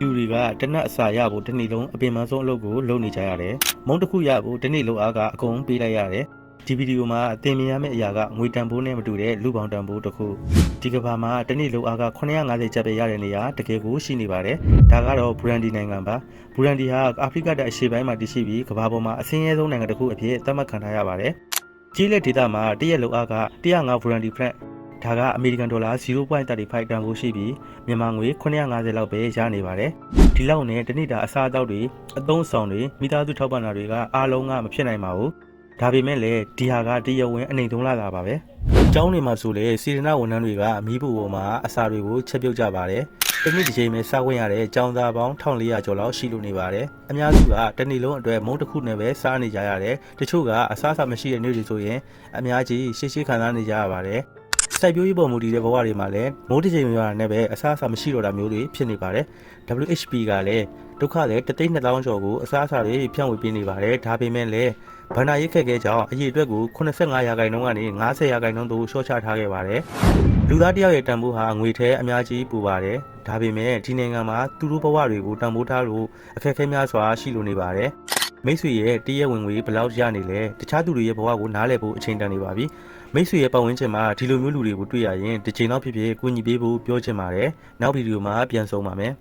လူတွေကတနက်အစာရဖို့တစ်နေ့လုံးအပင်ပန်းဆုံးအလုပ်ကိုလုပ်နေကြရတယ်မုံတစ်ခုရဖို့တစ်နေ့လုံးအားကအကုန်ပေးလိုက်ရတယ်ဒီဗီဒီယိုမှာအသင်မြင်ရမယ့်အရာကငွေတန်ဖိုးနဲ့မတူတဲ့လူပေါင်းတန်ဖိုးတစ်ခုဒီကဘာမှာတစ်နေ့လုံးအားက950ကျပ်ပဲရတဲ့နေရာတကယ်ကိုရှိနေပါတယ်ဒါကတော့ဘူရန်ဒီနိုင်ငံပါဘူရန်ဒီဟာအာဖရိကတိုက်အရှေ့ပိုင်းမှာတည်ရှိပြီးကဘာပေါ်မှာအဆင်းရဲဆုံးနိုင်ငံတစ်ခုအဖြစ်သတ်မှတ်ခံထားရပါတယ်ကြီးလက်ဒေတာမှာတရက်လုံးအားက105ဘူရန်ဒီဖရန့် ဒါကအမေရိကန်ဒေါ်လာ0.35တန်ဖိုးရှိပြီးမြန်မာငွေ950လောက်ပဲရနေပါတယ်ဒီလောက်နဲ့တနေ့တာအစားအသောက်တွေအသုံးအဆောင်တွေမိသားစုထောက်ပံ့တာတွေကအားလုံးကမဖြစ်နိုင်ပါဘူးဒါပေမဲ့လည်းဒီဟာကတရဝင်အနေသုံးလာတာပါပဲအကြောင်းတွေမှာဆိုလေစီရနာဝန်ထမ်းတွေကမီးပူပေါ်မှာအစာတွေကိုချက်ပြုတ်ကြပါတယ်တနေ့တစ်ချိန်ပဲစားဝင်ရတဲ့ចောင်းသားပေါင်း1400ကျော်လောက်ရှိလို့နေပါတယ်အများစုကတနေ့လုံးအတွက်မုံတစ်ခုနဲ့ပဲစားနေကြရတယ်တချို့ကအစားအစာမရှိတဲ့နေ့တွေဆိုရင်အများကြီးရှေ့ရှေ့ခံစားနေကြရပါတယ် စိုက်ပျိုးရေးပေါ်မူတည်တဲ့ဘဝတွေမှာလည်းမိုးတစ်ချိန်ရွာတာနဲ့ပဲအစားအစာမရှိတော့တာမျိုးတွေဖြစ်နေပါတယ် WHP ကလည်းဒုက္ခလည်းတသိန်း2000ကျော်ကိုအစားအစာတွေဖြန့်ဝေပေးနေပါတယ်ဒါပေမဲ့လည်းဗန္နာရိတ်ခက်ခဲကြောင်းအရေးအတွက်ကို85ရာခိုင်နှုန်းကနေ90ရာခိုင်နှုန်းသို့လျှော့ချထားခဲ့ပါတယ်လူသားတစ်ယောက်ရဲ့တန်ဖိုးဟာငွေထဲအများကြီးပူပါတယ်ဒါပေမဲ့ဒီနိုင်ငံမှာသူတို့ဘဝတွေကိုတန်ဖိုးထားလို့အခက်အခဲများစွာရှိလိုနေပါတယ် မိတ်ဆွေရဲ့တည့်ရဝင်ငွေဘယ်လောက်ရနေလဲတခြားသူတွေရဲ့ဘဝကိုနားလည်ဖို့အချိန်တန်နေပါပြီမိတ်ဆွေရဲ့ပတ်ဝန်းကျင်မှာဒီလိုမျိုးလူတွေကိုတွေ့ရရင်တစ်ချိန်တော့ဖြစ်ဖြစ်ကူညီပေးဖို့ပြောချင်ပါတယ်နောက်ဗီဒီယိုမှာပြန်ဆုံပါမယ်